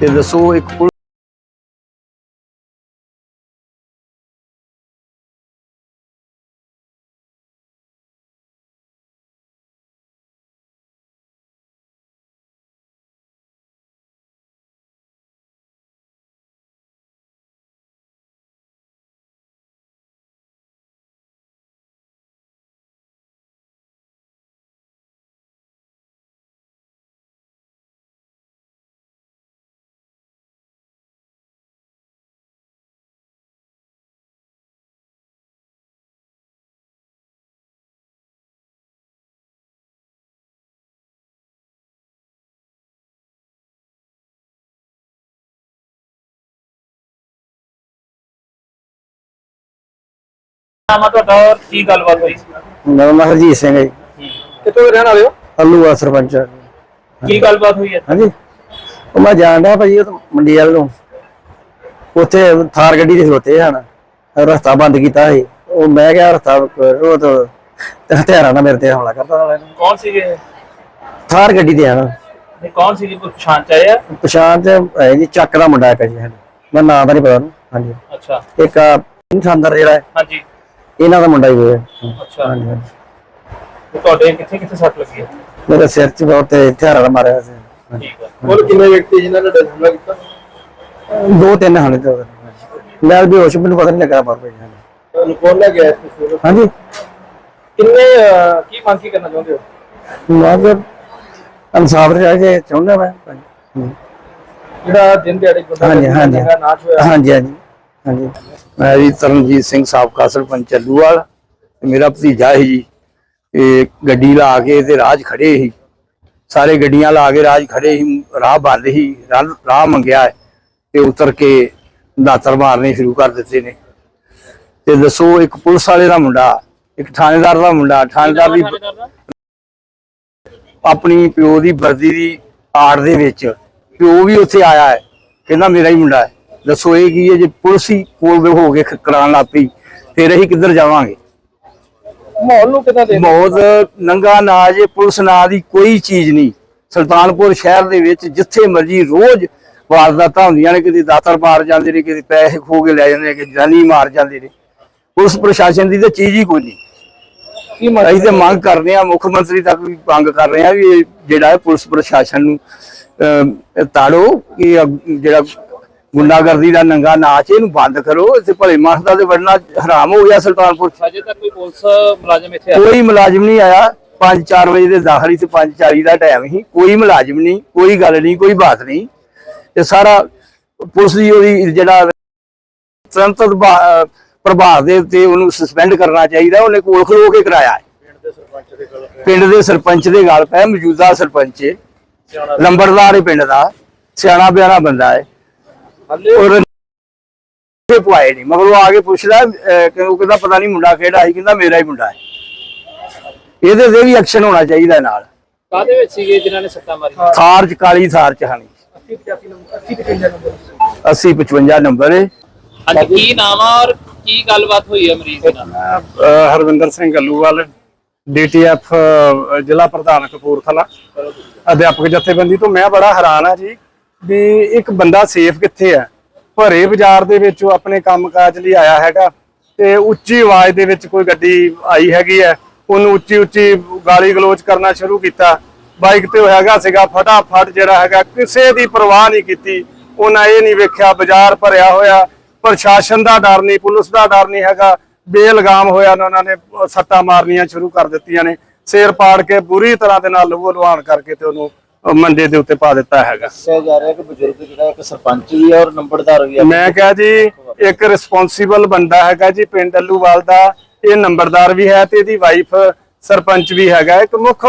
ਤੇ ਦੱਸੋ ਇੱਕ ਪੁਲਿਸ ਨਾਮ ਆ ਤੁਹਾਡਾ ਔਰ ਕੀ ਗੱਲਬਾਤ ਹੋਈ? ਨਾਮ ਹਰਜੀਤ ਸਿੰਘ ਹੈ ਜੀ। ਕਿੱਥੋਂ ਦੇ ਰਹਿਣ ਵਾਲੇ ਹੋ? ਅੱਲੂਆ ਸਰਪੰਚ। ਕੀ ਗੱਲਬਾਤ ਹੋਈ ਹੈ ਹਾਂਜੀ। ਉਹ ਮੈਂ ਜਾਣਦਾ ਭਾਜੀ ਉਹ ਮੰਡੀ ਵੱਲ ਨੂੰ। ਉੱਥੇ ਥਾਰ ਗੱਡੀ ਦੇ ਖਲੋਤੇ ਹਨ। ਰਸਤਾ ਬੰਦ ਕੀਤਾ ਸੀ। ਉਹ ਮੈਂ ਕਿਹਾ ਰਸਤਾ ਉਹ ਤਾਂ ਹਥਿਆਰਾਂ ਨਾਲ ਮੇਰੇ ਤੇ ਹਮਲਾ ਕਰਦਾ ਵਾਲੇ ਨੇ। ਕੌਣ ਸੀਗੇ? ਥਾਰ ਗੱਡੀ ਤੇ ਹਨ ਨਹੀਂ ਕੌਣ ਸੀਗੇ? ਕੋਈ ਪਛਾਣ ਚ ਆਇਆ ਪਛਾਣ ਤੇ ਹੈ ਜੀ ਚੱਕ ਦਾ ਮੁੰਡਾ ਇੱਕ ਜੀ ਸਾਡਾ। ਮੈਂ ਨਾਂ ਦਾ ਨਹੀਂ ਪਤਾ ਉਹਨੂੰ। ਹਾਂਜੀ। ਅੱਛਾ। ਇੱਕ ਆ ਜਿਹੜਾ ਹੈ, ਹਾਂਜੀ। ਇਹਨਾਂ ਦਾ ਮੁੰਡਾ ਹੀ ਹੋਇਆ। ਅੱਛਾ। ਹਾਂਜੀ ਹਾਂਜੀ। ਤੇ ਤੁਹਾਡੇ ਕਿੱਥੇ ਕਿੱਥੇ ਸੱਟ ਲੱਗੀ ਹੈ? ਮੇਰੇ ਸਿਰ 'ਚ ਬਹੁਤ ਹਥਿਆਰਾਂ ਨਾਲ ਮਾਰਿਆ ਸੀ। ਠੀਕ ਹੈ। ਕੋਲ ਕਿੰਨੇ ਵਿਅਕਤੀ ਜਿਨ੍ਹਾਂ ਨੇ ਹਮਲਾ ਕੀਤਾ? ਦੋ ਤਿੰਨ ਹਾਲੇ ਤੋਂ ਮੈਂ ਵੀ ਹੋਸ਼ ਮੈਨੂੰ ਪਤਾ ਨਹੀਂ ਲੱਗਾ ਬਾਹਰ ਪਈ ਹਾਂਜੀ। ਤੁਹਾਨੂੰ ਕੌਣ ਲੈ ਗਿਆ ਇਸ ਸੂਰਤ ਹਾਂਜੀ। ਕਿੰਨੇ ਅਹ, ਕੀ ਮੰਗ ਕੀ ਕਰਨਾ ਚਾਹੁੰਦੇ ਹੋ? ਮੈਂ ਕਿ ਇਨਸਾਫ ਰਿਹਾ ਜੇ ਚਾਹੁੰਦਾ ਮੈਂ। ਹਮ। ਜਿਹੜਾ ਦਿਨ ਦਿਹਾੜੇ ਗੁੰਡਾ ਹਾਂਜੀ ਹਾਂਜੀ। ਨਾਚ ਹੋਇਆ। ਹਾਂਜੀ ਹਾਂਜੀ। ਹਾਂਜੀ। ਮੈਂ ਜੀ ਤਰਨਜੀਤ ਸਿੰਘ ਸਾਬਕਾ ਸਰਪੰਚ ਚੱਲੂਵਾਲ ਤੇ ਮੇਰਾ ਭਤੀਜਾ ਸੀ ਜੀ। ਇਹ ਗੱਡੀ ਲਾ ਕੇ ਤੇ ਰਾਜ ਖੜੇ ਸੀ। ਸਾਰੇ ਗੱਡੀਆਂ ਲਾ ਕੇ ਰਾਜ ਖੜੇ ਸੀ ਰਾਹ ਬੰਦ ਸੀ ਰਾਹ ਰਾਹ ਮੰਗਿਆ ਤੇ ਉਤਰ ਕੇ ਦਾਤਰ ਮਾਰਨੇ ਸ਼ੁਰੂ ਕਰ ਦਿੱਤੇ ਨੇ। ਤੇ ਦੱਸੋ ਇੱਕ ਪੁਲਿਸ ਵਾਲੇ ਦਾ ਮੁੰਡਾ ਇੱਕ ਥਾਣੇਦਾਰ ਦਾ ਮੁੰਡਾ ਥਾਣੇਦਾਰ ਦਾ? ਆਪਣੀ ਪਿਓ ਦੀ ਵਰਦੀ ਦੀ ਆੜ ਦੇ ਵਿੱਚ ਪਿਓ ਵੀ ਉੱਥੇ ਆਇਆ ਹੈ ਕਹਿੰਦਾ ਮੇਰਾ ਹੀ ਮੁੰਡਾ ਹੈ। ਦੱਸੋ ਇਹ ਕੀ ਹੈ ਜੇ ਪੁਲਿਸ ਹੀ ਕੋਲ ਹੋ ਕੇ ਕਰਾਉਣ ਲੱਗ ਪਈ ਫਿਰ ਅਸੀਂ ਕਿੱਧਰ ਜਾਵਾਂਗੇ? ਮਾਹੌਲ ਨੂੰ ਕਿਦਾਂ ਦੇ ਮੌਤ ਨੰਗਾ ਨਾਜ ਪੁਲਿਸ ਨਾਂ ਦੀ ਕੋਈ ਚੀਜ਼ ਨਹੀਂ। ਸੁਲਤਾਨਪੁਰ ਸ਼ਹਿਰ ਦੇ ਵਿੱਚ ਜਿੱਥੇ ਮਰਜ਼ੀ ਰੋਜ਼ ਵਾਰਦਾਤਾਂ ਹੁੰਦੀਆਂ ਨੇ ਕਿਤੇ ਦਾਤਰ ਮਾਰ ਜਾਂਦੇ ਨੇ ਕਿਤੇ ਪੈਸੇ ਖੋ ਕੇ ਲੈ ਜਾਂਦੇ ਨੇ ਕਿ ਜਾਨੀ ਮਾਰ ਜਾਂਦੇ ਨੇ। ਪੁਲਿਸ ਪ੍ਰਸ਼ਾਸਨ ਦੀ ਤਾਂ ਚੀਜ਼ ਹੀ ਕੋਈ ਨਹੀਂ। ਅਸੀਂ ਤੇ ਮੰਗ ਕਰਦੇ ਆ ਮੁੱਖ ਮੰਤਰੀ ਤੱਕ ਵੀ ਮੰਗ ਕਰ ਰਹੇ ਆ ਵੀ ਜਿਹੜਾ ਪੁਲਿਸ ਪ੍ਰਸ਼ਾਸਨ ਨੂੰ ਤਾੜੋ ਕਿ ਜਿਹੜਾ ਗੁੰਡਾਗਰਦੀ ਦਾ ਨੰਗਾ ਨਾਚ ਇਹਨੂੰ ਬੰਦ ਕਰੋ ਇੱਥੇ ਭਲੇ ਮਾਨਸ ਦਾ ਤੇ ਵੜਨਾ ਹਰਾਮ ਹੋ ਗਿਆ ਸੁਲਤਾਨਪੁਰ। ਅਜੇ ਤੱਕ ਕੋਈ ਪੁਲਿਸ ਮੁਲਾਜ਼ਮ ਇੱਥੇ ਆਇਆ? ਕੋਈ ਮੁਲਾਜ਼ਮ ਨਹੀਂ ਆਇਆ। 5-4 ਵਜੇ ਦੇ ਦਾਖਲੀ ਤੇ 5:40 ਦਾ ਟਾਈਮ ਸੀ ਕੋਈ ਮੁਲਾਜ਼ਮ ਨਹੀਂ ਕੋਈ ਗੱਲ ਨਹੀਂ ਕੋਈ ਬਾਤ ਨਹੀਂ। ਤੇ ਸਾਰਾ ਪੁਲਿਸ ਦੀ ਉਹਦੀ ਜਿਹੜਾ ਤੁਰੰਤ ਪ੍ਰਭਾਵ ਦੇ ਉੱਤੇ ਉਹਨੂੰ ਸਸਪੈਂਡ ਕਰਨਾ ਚਾਹੀਦਾ। ਉਹਨੇ ਕੋਲ ਖਲੋ ਕੇ ਕਰਾਇਆ ਪਿੰਡ ਦੇ ਸਰਪੰਚ ਦੇ ਗੱਲ ਪੈ ਮੌਜੂਦਾ ਸਰਪੰਚ। ਲੰਬੜਦਾਰ ਹੈ ਪਿੰਡ ਦਾ। ਸਿਆਣਾ ਬਿਆਣਾ ਬੰਦਾ ਹੈ। ਔਰ ਇਹ ਪੁਆਏ ਨਹੀਂ ਮਗਰ ਉਹ ਆ ਕੇ ਪੁੱਛਦਾ ਅਹ, ਕਿ ਉਹ ਕਹਿੰਦਾ ਪਤਾ ਨਹੀਂ ਮੁੰਡਾ ਕਿਹੜਾ ਸੀ ਕਹਿੰਦਾ ਮੇਰਾ ਹੀ ਮੁੰਡਾ ਹੈ। ਇਹਦੇ ਤੇ ਵੀ ਐਕਸ਼ਨ ਹੋਣਾ ਚਾਹੀਦਾ ਹੈ ਨਾਲ। ਕਾਦੇ ਵਿੱਚ ਸੀਗੇ ਜਿਨ੍ਹਾਂ ਨੇ ਸੱਟਾਂ ਮਾਰੀਆਂ? ਥਾਰ ਚ ਕਾਲੀ ਥਾਰ ਚ ਹਾਣੀ। 80 85 ਨੰਬਰ 80 55 ਨੰਬਰ 80 55 ਨੰਬਰ ਹੈ ਹਾਂਜੀ ਕੀ ਨਾਮ ਆ ਔਰ ਕੀ ਗੱਲਬਾਤ ਹੋਈ ਹੈ ਮਰੀਜ਼ ਦੇ ਨਾਲ? ਅਹ ਹਰਵਿੰਦਰ ਸਿੰਘ ਗੱਲੂਵਾਲ ਡੀਟੀਐਫ ਜ਼ਿਲ੍ਹਾ ਪ੍ਰਧਾਨ ਕਪੂਰਥਲਾ। ਅਧਿਆਪਕ ਜਥੇਬੰਦੀ ਤੋਂ ਮੈਂ ਬੜਾ ਹੈਰਾਨ ਆ ਜੀ। ਵੀ ਇੱਕ ਬੰਦਾ ਸੇਫ ਕਿੱਥੇ ਹੈ? ਭਰੇ ਬਾਜ਼ਾਰ ਦੇ ਵਿੱਚ ਉਹ ਆਪਣੇ ਕੰਮਕਾਜ ਲਈ ਆਇਆ ਹੈਗਾ ਤੇ ਉੱਚੀ ਆਵਾਜ਼ ਦੇ ਵਿੱਚ ਕੋਈ ਗੱਡੀ ਆਈ ਹੈਗੀ ਹੈ। ਉਹਨੂੰ ਉੱਚੀ ਉੱਚੀ ਗਾਲੀ ਗਲੋਚ ਕਰਨਾ ਸ਼ੁਰੂ ਕੀਤਾ। ਬਾਈਕ ਤੇ ਹੈਗਾ ਸੀਗਾ, ਫਟਾਫਟ ਜਿਹੜਾ ਹੈਗਾ ਕਿਸੇ ਦੀ ਪਰਵਾਹ ਨਹੀਂ ਕੀਤੀ। ਉਹਨਾਂ ਇਹ ਨਹੀਂ ਵੇਖਿਆ, ਬਾਜ਼ਾਰ ਭਰਿਆ ਹੋਇਆ। ਪ੍ਰਸ਼ਾਸਨ ਦਾ ਡਰ ਨਹੀਂ, ਪੁਲਿਸ ਦਾ ਡਰ ਨਹੀਂ ਹੈਗਾ। ਬੇਲਗਾਮ ਹੋਇਆ ਉਹਨਾਂ ਨੇ, ਸੱਟਾਂ ਮਾਰਨੀਆਂ ਸ਼ੁਰੂ ਕਰ ਦਿੱਤੀਆਂ ਨੇ। ਸਿਰ ਪਾੜ ਕੇ ਬੁਰੀ ਤਰ੍ਹਾਂ ਦੇ ਨਾਲ ਲਹੂ ਲੁਹਾਨ ਕਰਕੇ ਤੇ ਉਹਨੂੰ ਮੰਡੇ ਦੇ ਉੱਤੇ ਪਾ ਦਿੱਤਾ ਹੈਗਾ। ਦੱਸਿਆ ਜਾ ਰਿਹਾ ਕਿ ਬਜ਼ੁਰਗ ਜਿਹੜਾ ਇੱਕ ਸਰਪੰਚ ਵੀ ਹੈ ਔਰ ਨੰਬਰਦਾਰ ਵੀ ਹੈ ਮੈਂ ਕਿਹਾ ਜੀ ਇੱਕ ਰਿਸਪੌਂਸੀਬਲ ਬੰਦਾ ਹੈਗਾ ਜੀ ਪਿੰਡ ਅੱਲੂਵਾਲ ਦਾ। ਇਹ ਨੰਬਰਦਾਰ ਵੀ ਹੈ ਤੇ ਇਹਦੀ ਵਾਈਫ ਸਰਪੰਚ ਵੀ ਹੈਗਾ। ਇੱਕ ਮੁੱਖ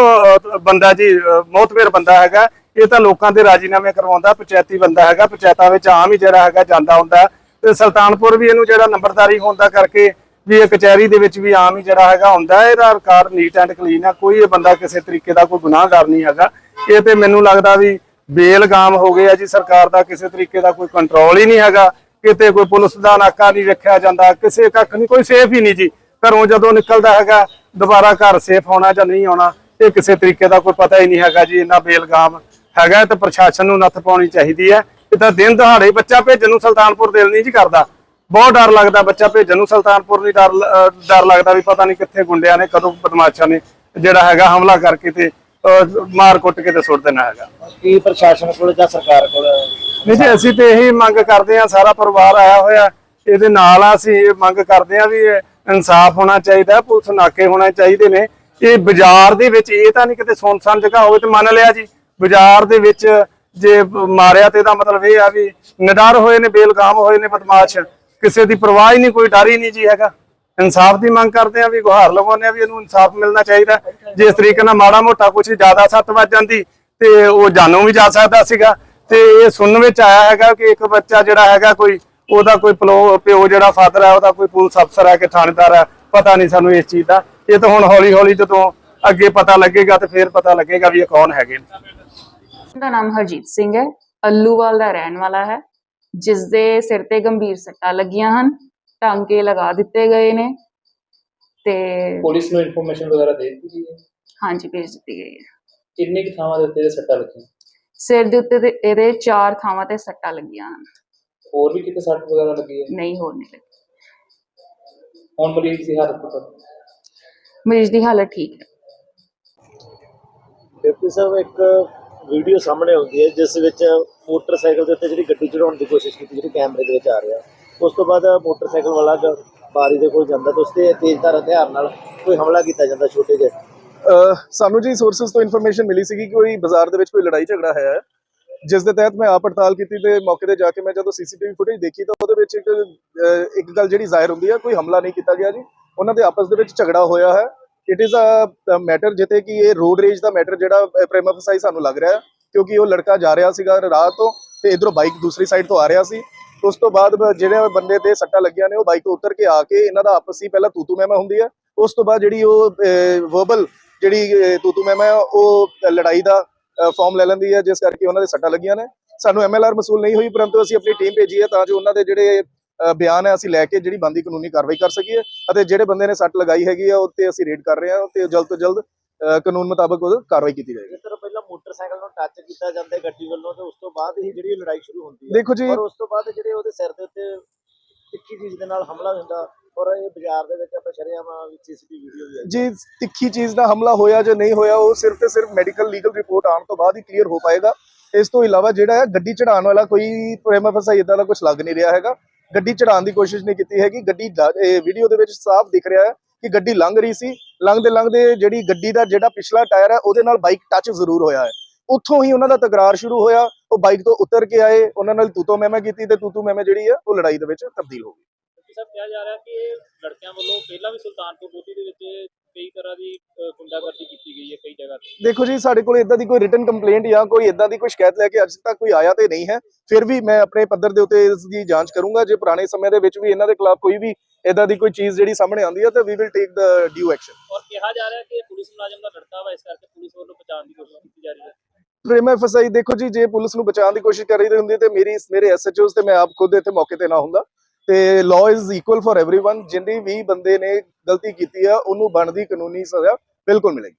ਬੰਦਾ ਜੀ ਮੋਤਬੇਰ ਬੰਦਾ ਹੈਗਾ। ਇਹ ਤਾਂ ਲੋਕਾਂ ਦੇ ਰਾਜੀਨਾਮੇ ਕਰਵਾਉਂਦਾ ਪੰਚਾਇਤੀ ਬੰਦਾ ਹੈਗਾ। ਪੰਚਾਇਤਾਂ ਵਿੱਚ ਆਮ ਹੀ ਜਿਹੜਾ ਹੈਗਾ ਜਾਂਦਾ ਹੁੰਦਾ। ਤੇ ਸੁਲਤਾਨਪੁਰ ਵੀ ਇਹਨੂੰ ਜਿਹੜਾ ਨੰਬਰਦਾਰੀ ਹੁੰਦਾ ਕਰਕੇ ਵੀ ਇਹ ਕਚਹਿਰੀ ਦੇ ਵਿੱਚ ਵੀ ਆਮ ਹੀ ਜਿਹੜਾ ਹੈਗਾ ਹੁੰਦਾ। ਇਹਦਾ ਰਿਕਾਰਡ ਨੀਟ ਐਂਡ ਕਲੀਨ ਆ। ਕੋਈ ਇਹ ਬੰਦਾ ਕਿਸੇ ਤਰੀਕੇ ਦਾ ਕੋਈ ਗੁਨਾਹਗਾਰ ਨਹੀਂ ਹੈਗਾ। ਇਹ ਤੇ ਮੈਨੂੰ ਲੱਗਦਾ ਵੀ ਬੇਲਗਾਮ ਹੋ ਗਏ ਆ ਜੀ ਸਰਕਾਰ ਦਾ, ਕਿਸੇ ਤਰੀਕੇ ਦਾ ਕੋਈ ਕੰਟਰੋਲ ਹੀ ਨਹੀਂ ਹੈਗਾ, ਕਿਤੇ ਕੋਈ ਪੁਲਿਸ ਦਾ ਨਾਕਾ ਨਹੀਂ ਰੱਖਿਆ ਜਾਂਦਾ, ਕਿਸੇ ਕੱਖ ਨਹੀਂ, ਕੋਈ ਸੇਫ ਹੀ ਨਹੀਂ ਜੀ। ਘਰੋਂ ਜਦੋਂ ਨਿਕਲਦਾ ਹੈਗਾ, ਦੁਬਾਰਾ ਘਰ ਸੇਫ ਹੋਣਾ ਜਾਂ ਨਹੀਂ ਆਉਣਾ, ਇਹ ਕਿਸੇ ਤਰੀਕੇ ਦਾ ਕੋਈ ਪਤਾ ਹੀ ਨਹੀਂ ਹੈਗਾ ਜੀ, ਇੰਨਾ ਬੇਲਗਾਮ ਹੈਗਾ ਤੇ ਪ੍ਰਸ਼ਾਸਨ ਨੂੰ ਨੱਥ ਪਾਉਣੀ ਚਾਹੀਦੀ ਹੈ। ਇਹ ਤਾਂ ਦਿਨ ਦਿਹਾੜੇ ਬੱਚਾ ਭੇਜਣ ਨੂੰ ਸੁਲਤਾਨਪੁਰ ਦਿਲ ਨਹੀਂ ਜੀ ਕਰਦਾ। ਬਹੁਤ ਡਰ ਲੱਗਦਾ ਬੱਚਾ ਭੇਜਣ ਨੂੰ ਸੁਲਤਾਨਪੁਰ, ਨਹੀਂ ਡਰ ਡਰ ਲੱਗਦਾ ਵੀ ਪਤਾ ਨਹੀਂ ਕਿੱਥੇ ਗੁੰਡਿਆਂ ਨੇ, ਕਦੋਂ ਬਦਮਾਸ਼ਾਂ ਨੇ ਜਿਹੜਾ ਹੈਗਾ ਹਮਲਾ ਕਰਕੇ ਤੇ ਮਾਰ ਕੁੱਟ ਕੇ ਤੇ ਸੁੱਟ ਦੇਣਾ ਹੈਗਾ। ਕੀ ਪ੍ਰਸ਼ਾਸਨ ਕੋਲ ਜਾਂ ਸਰਕਾਰ ਕੋਲ? ਨਹੀਂ ਜੀ ਅਸੀਂ ਤੇ ਇਹੀ ਮੰਗ ਕਰਦੇ ਹਾਂ ਸਾਰਾ ਪਰਿਵਾਰ ਆਇਆ ਹੋਇਆ ਇਹਦੇ ਨਾਲ ਆ ਅਸੀਂ ਇਹ ਮੰਗ ਕਰਦੇ ਹਾਂ ਵੀ ਇਨਸਾਫ ਹੋਣਾ ਚਾਹੀਦਾ ਪੁਲਿਸ ਨਾਕੇ ਹੋਣੇ ਚਾਹੀਦੇ ਨੇ। ਇਹ ਬਾਜ਼ਾਰ ਦੇ ਵਿੱਚ ਇਹ ਤਾਂ ਨਹੀਂ ਕਿਤੇ ਸੁਨਸਾਨ ਜਗ੍ਹਾ ਹੋਵੇ ਤੇ ਮੰਨ ਲਿਆ ਜੀ ਬਾਜ਼ਾਰ ਦੇ ਵਿੱਚ ਜੇ ਮਾਰਿਆ ਤੇ ਇਹਦਾ ਮਤਲਬ ਇਹ ਆ ਵੀ ਨਿਡਰ ਹੋਏ ਨੇ ਬੇਲਗਾਮ ਹੋਏ ਨੇ ਬਦਮਾਸ਼ ਕਿਸੇ ਦੀ ਪਰਵਾਹ ਹੀ ਨਹੀਂ ਕੋਈ ਡਰ ਹੀ ਨਹੀਂ ਜੀ ਹੈਗਾ। ਇਨਸਾਫ ਦੀ ਮੰਗ ਕਰਦੇ ਆ ਵੀ ਗੁਹਾਰ ਲਗਾਉਂਦੇ ਆ ਵੀ ਇਹਨੂੰ ਇਨਸਾਫ ਮਿਲਣਾ ਚਾਹੀਦਾ। ਜੇ ਇਸ ਤਰੀਕੇ ਨਾਲ ਮਾੜਾ ਮੋਟਾ ਕੁਝ ਜ਼ਿਆਦਾ ਸੱਟ ਵੱਜ ਜਾਂਦੀ ਤੇ ਉਹ ਜਾਨੋਂ ਵੀ ਜਾ ਸਕਦਾ ਸੀਗਾ। ਤੇ ਇਹ ਸੁਣਨ ਵਿੱਚ ਆਇਆ ਹੈਗਾ ਕਿ ਇੱਕ ਬੱਚਾ ਜਿਹੜਾ ਹੈਗਾ ਕੋਈ, ਉਹਦਾ ਕੋਈ ਪਿਓ ਜਿਹੜਾ ਫਾਦਰ ਹੈ, ਉਹਦਾ ਕੋਈ ਪੁਲਿਸ ਅਫਸਰ ਹੈ ਕਿ ਥਾਣੇਦਾਰ ਹੈ, ਪਤਾ ਨਹੀਂ ਸਾਨੂੰ ਇਸ ਚੀਜ਼ ਦਾ। ਇਹ ਤਾਂ ਹੁਣ ਹੌਲੀ ਹੌਲੀ ਜਦੋਂ ਅੱਗੇ ਪਤਾ ਲੱਗੇਗਾ ਤੇ ਫਿਰ ਪਤਾ ਲੱਗੇਗਾ ਵੀ ਇਹ ਕੌਣ ਹੈਗੇ ਨੇ। ਦਾ ਨਾਮ ਹਰਜੀਤ ਸਿੰਘ ਹੈ, ਅੱਲੂਵਾਲ ਦਾ ਰਹਿਣ ਵਾਲਾ ਹੈ ਜਿਸ ਦੇ ਸਿਰ ਤੇ ਗੰਭੀਰ ਸੱਟਾਂ ਲੱਗੀਆਂ ਹਨ। ਟਾਂਕੇ ਲਗਾ ਦਿੱਤੇ ਗਏ ਨੇ ਤੇ ਪੁਲਿਸ ਨੂੰ ਇਨਫੋਰਮੇਸ਼ਨ ਵਗੈਰਾ ਦੇ ਦਿੱਤੀ ਗਈ ਹੈ? ਹਾਂਜੀ ਭੇਜ ਦਿੱਤੀ ਗਈ ਹੈ। ਕਿੰਨੇ ਕੁ ਥਾਵਾਂ ਦੇ ਉੱਤੇ ਇਹਦੇ ਸੱਟਾਂ ਲੱਗੀਆਂ? ਸਿਰ ਦੇ ਉੱਤੇ ਤੇ ਇਹਦੇ ਚਾਰ ਥਾਵਾਂ ਤੇ ਸੱਟਾਂ ਲੱਗੀਆਂ ਹਨ। ਹੋਰ ਵੀ ਕਿਤੇ ਸੱਟ ਵਗੈਰਾ ਲੱਗੀ ਹੈ? ਨਹੀਂ ਹੋਰ ਨਹੀਂ ਲੱਗੀ। ਹੁਣ ਮਰੀਜ਼ ਦੀ ਹਾਲਤ ਪਤਾ ਮਰੀਜ਼ ਦੀ ਹਾਲਤ ਠੀਕ ਹੈ। ਡਿਪਟੀ ਸਾਹਿਬ ਇੱਕ ਵੀਡੀਓ ਸਾਹਮਣੇ ਆਉਂਦੀ ਹੈ ਜਿਸ ਵਿੱਚ ਮੋਟਰਸਾਈਕਲ ਦੇ ਉੱਤੇ ਜਿਹੜੀ ਗੱਡੀ ਚੜਾਉਣ ਦੀ ਕੋਸ਼ਿਸ਼ ਕੀਤੀ ਜਿਹੜੀ ਕੈਮਰੇ ਦੇ ਵਿੱਚ ਆ ਰਿਹਾ ਉਸ ਤੋਂ ਬਾਅਦ ਮੋਟਰਸਾਈਕਲ ਵਾਲਾ ਬਾਰੀ ਦੇ ਕੋਲ ਜਾਂਦਾ ਤੇ ਉਸ ਤੇ ਤੇਜ਼ਧਾਰ ਹਥਿਆਰ ਨਾਲ ਕੋਈ ਹਮਲਾ ਕੀਤਾ ਜਾਂਦਾ ਛੋਟੇ ਜਿਹੇ। ਸਾਨੂੰ ਜੀ ਸੋਰਸਸ ਤੋਂ ਇਨਫੋਰਮੇਸ਼ਨ ਮਿਲੀ ਸੀਗੀ ਕਿ ਕੋਈ ਬਾਜ਼ਾਰ ਦੇ ਵਿੱਚ ਕੋਈ ਲੜਾਈ ਝਗੜਾ ਹੈ। ਜਿਸ ਦੇ ਤਹਿਤ ਮੈਂ ਆਪ ਪੜਤਾਲ ਕੀਤੀ ਤੇ ਮੌਕੇ ਤੇ ਜਾ ਕੇ ਮੈਂ ਜਦੋਂ ਸੀਸੀਟੀਵੀ ਫੁਟੇਜ ਦੇਖੀ ਤਾਂ ਉਹਦੇ ਵਿੱਚ ਇੱਕ ਇੱਕ ਗੱਲ ਜਿਹੜੀ ਜ਼ਾਹਿਰ ਹੁੰਦੀ ਹੈ, ਕੋਈ ਹਮਲਾ ਨਹੀਂ ਕੀਤਾ ਗਿਆ ਜੀ। ਉਹਨਾਂ ਦੇ ਆਪਸ ਦੇ ਵਿੱਚ ਝਗੜਾ ਹੋਇਆ ਹੈ। ਇਟ ਇਜ਼ ਅ ਮੈਟਰ ਜਿੱਤੇ ਕਿ ਇਹ ਰੋਡ ਰੇਜ ਦਾ ਮੈਟਰ ਜਿਹੜਾ ਪ੍ਰੇਮਾ ਸਾਨੂੰ ਲੱਗ ਰਿਹਾ ਕਿਉਂਕਿ ਉਹ ਲੜਕਾ ਜਾ ਰਿਹਾ ਸੀਗਾ ਰਾਹ ਤੋਂ ਤੇ ਇਧਰੋਂ ਬਾਈਕ ਦੂਸਰੀ ਸਾਈਡ ਤੋਂ ਆ ਰਿਹਾ ਸੀ। ਉਸ ਤੋਂ ਬਾਅਦ ਜਿਹੜੇ ਬੰਦੇ ਤੇ ਸੱਟਾਂ ਲੱਗੀਆਂ ਨੇ, ਉਹ ਬਾਈਕ ਤੋਂ ਉਤਰ ਕੇ ਆ ਕੇ ਇਹਨਾਂ ਦਾ ਆਪਸੀ ਪਹਿਲਾਂ ਤੂਤੂ ਮਹਿਮਾ ਹੁੰਦੀ ਹੈ। ਉਸ ਤੋਂ ਬਾਅਦ ਜਿਹੜੀ ਉਹ ਵਰਬਲ ਜਿਹੜੀ ਤੂਤੂ ਮਹਿਮਾ ਉਹ ਲੜਾਈ ਦਾ ਫਾਰਮ ਲੈ ਲੈਂਦੀ ਹੈ, ਜਿਸ ਕਰਕੇ ਉਹਨਾਂ ਦੇ ਸੱਟਾਂ ਲੱਗੀਆਂ ਨੇ। ਸਾਨੂੰ ਐਮਐਲਆਰ ਮਸੂਲ ਨਹੀਂ ਹੋਈ, ਪਰੰਤੂ ਅਸੀਂ ਆਪਣੀ ਟੀਮ ਭੇਜੀ ਹੈ ਤਾਂ ਜੋ ਉਹਨਾਂ ਦੇ ਜਿਹੜੇ ਬਿਆਨ ਹੈ, ਅਸੀਂ ਲੈ ਕੇ ਜਿਹੜੀ ਬੰਦੀ ਕਾਨੂੰਨੀ ਕਾਰਵਾਈ ਕਰ ਸਕੀਏ ਅਤੇ ਜਿਹੜੇ ਬੰਦੇ ਨੇ ਸੱਟ ਲਗਾਈ ਹੈਗੀ ਆ ਉਹ ਤੇ ਅਸੀਂ ਰੇਡ ਕਰ ਰਹੇ ਹਾਂ ਤੇ ਜਲਦ ਤੋਂ ਜਲਦ ਕਾਨੂੰਨ ਮੁਤਾਬਕ ਉਹ ਕਾਰਵਾਈ ਕੀਤੀ ਜਾਏਗੀ। ਮੋਟਰਸਾਈਕਲ ਨੂੰ ਟੱਚ ਕੀਤਾ ਜਾਂਦਾ ਹੈ ਗੱਡੀ ਵੱਲੋਂ ਤੇ ਉਸ ਤੋਂ ਬਾਅਦ ਹੀ ਜਿਹੜੀ ਲੜਾਈ ਸ਼ੁਰੂ ਹੁੰਦੀ ਹੈ। ਦੇਖੋ ਜੀ। ਔਰ ਉਸ ਤੋਂ ਬਾਅਦ ਜਿਹੜੇ ਉਹਦੇ ਸਿਰ ਦੇ ਉੱਤੇ ਤਿੱਖੀ ਚੀਜ਼ ਦੇ ਨਾਲ ਹਮਲਾ ਹੁੰਦਾ ਔਰ ਇਹ ਬਾਜ਼ਾਰ ਦੇ ਵਿੱਚ ਆਪਾਂ ਸ਼ਰੇਆਮ ਸੀਸੀਟੀਵੀ ਵੀਡੀਓ ਵੀ ਆਈ। ਜੀ ਤਿੱਖੀ ਚੀਜ਼ ਦਾ ਹਮਲਾ ਹੋਇਆ ਜਾਂ ਨਹੀਂ ਹੋਇਆ ਉਹ ਸਿਰਫ ਤੇ ਸਿਰਫ ਮੈਡੀਕਲ ਲੀਗਲ ਰਿਪੋਰਟ ਆਉਣ ਤੋਂ ਬਾਅਦ ਹੀ ਕਲੀਅਰ ਹੋ ਪਾਏਗਾ। ਇਸ ਤੋਂ ਇਲਾਵਾ ਜਿਹੜਾ ਹੈ ਗੱਡੀ ਚੜਾਉਣ ਵਾਲਾ ਕੋਈ ਪ੍ਰੇਮਾ ਫਸਾਈ ਇਦਾਂ ਦਾ ਕੁਝ ਲੱਗ ਨਹੀਂ ਰਿਹਾ ਹੈਗਾ। ਗੱਡੀ ਚੜਾਉਣ ਦੀ ਕੋਸ਼ਿਸ਼ ਨਹੀਂ ਕੀਤੀ ਹੈਗੀ। ਗੱਡੀ ਵੀਡੀਓ ਦੇ ਵਿੱਚ ਸਾਫ਼ ਦਿਖ ਰਿਹਾ ਹੈ ਕਿ ਗੱਡੀ ਲੰਘ ਰਹੀ ਸੀ। ਲੰਘਦੇ ਲੰਘਦੇ ਜਿਹੜੀ ਗੱਡੀ ਦਾ ਜਿਹੜਾ ਪਿਛਲਾ ਟਾਇਰ ਹੈ ਉਹਦੇ ਨਾਲ ਬਾਈਕ ਟੱਚ ਜ਼ਰੂਰ ਹੋਇਆ ਹੈ। ਉੱਥੋਂ ਹੀ ਉਹਨਾਂ ਦਾ ਤਕਰਾਰ ਸ਼ੁਰੂ ਹੋਇਆ ਉਹ ਬਾਈਕ ਤੋਂ ਉਤਰ ਕੇ ਆਏ ਉਹਨਾਂ ਨਾਲ ਤੂਤੋ ਮਹਿਮਾ ਕੀਤੀ ਤੇ ਤੂਤੂ ਮਹਿਮਾ ਜਿਹੜੀ ਹੈ ਉਹ ਲੜਾਈ ਦੇ ਵਿੱਚ ਤਬਦੀਲ ਹੋ ਗਈ। ਸਭ ਕਿਹਾ ਜਾ ਰਿਹਾ ਕਿ ਲੜਕਿਆਂ ਵੱਲੋਂ ਪਹਿਲਾਂ ਵੀ ਸੁਲਤਾਨਪੁਰ ਲੋਧੀ ਦੇ ਵਿੱਚ ਕਈ ਤਰ੍ਹਾਂ ਦੀ ਗੁੰਡਾਗਰਦੀ ਕੀਤੀ ਗਈ ਹੈ ਕਈ ਜਗ੍ਹਾ ਤੇ। ਦੇਖੋ ਜੀ ਸਾਡੇ ਕੋਲ ਇਦਾਂ ਦੀ ਕੋਈ ਰਿਟਨ ਕੰਪਲੇਂਟ ਜਾਂ ਕੋਈ ਇਦਾਂ ਦੀ ਕੋਈ ਸ਼ਿਕਾਇਤ ਲੈ ਕੇ ਅੱਜ ਤੱਕ ਕੋਈ ਆਇਆ ਤੇ ਨਹੀਂ ਹੈ। ਫਿਰ ਵੀ ਮੈਂ ਆਪਣੇ ਪੱਧਰ ਦੇ ਉੱਤੇ ਇਸ ਦੀ ਜਾਂਚ ਕਰੂੰਗਾ ਜੇ ਪੁਰਾਣੇ ਸਮੇਂ ਦੇ ਵਿੱਚ ਵੀ ਇਹਨਾਂ ਦੇ ਖਿਲਾਫ ਕੋਈ ਵੀ ਇਦਾਂ ਦੀ ਕੋਈ ਚੀਜ਼ ਜਿਹੜੀ ਸਾਹਮਣੇ ਆਉਂਦੀ ਹੈ ਤਾਂ we will take the due action ਔਰ ਕਿਹਾ ਜਾ ਰਿਹਾ ਕਿ ਪੁਲਿਸ ਮੁਲਾਜ਼ਮ ਦਾ ਲੜਕਾ ਵਾ ਇਸ ਕਰਕੇ ਪੁਲਿਸ ਵੱਲੋਂ ਬਚਾਉਣ ਦੀ ਕੋਸ਼ਿਸ਼ ਕੀਤੀ ਜਾ ਰਹੀ ਹੈ। ਪ੍ਰੇਮਾ ਫਸਾਈ ਦੇਖੋ ਜੀ, ਜੇ ਪੁਲਿਸ ਨੂੰ ਬਚਾਉਣ ਦੀ ਕੋਸ਼ਿਸ਼ ਕਰ ਰਹੀ ਹੁੰਦੀ ਤੇ ਮੇਰੀ, ਮੇਰੇ ਐਸਐਚਓਸ ਤੇ ਮੈਂ ਆਪ ਖੁਦ ਇੱਥੇ ਮੌਕੇ ਤੇ ਨਾ ਹੁੰਦਾ। ਤੇ law is equal for everyone ਜਿੰਨੇ ਵੀ ਬੰਦੇ ਨੇ ਗਲਤੀ ਕੀਤੀ ਆ, ਉਹਨੂੰ ਬਣਦੀ ਕਾਨੂੰਨੀ ਸਜ਼ਾ ਬਿਲਕੁਲ ਮਿਲੇਗੀ।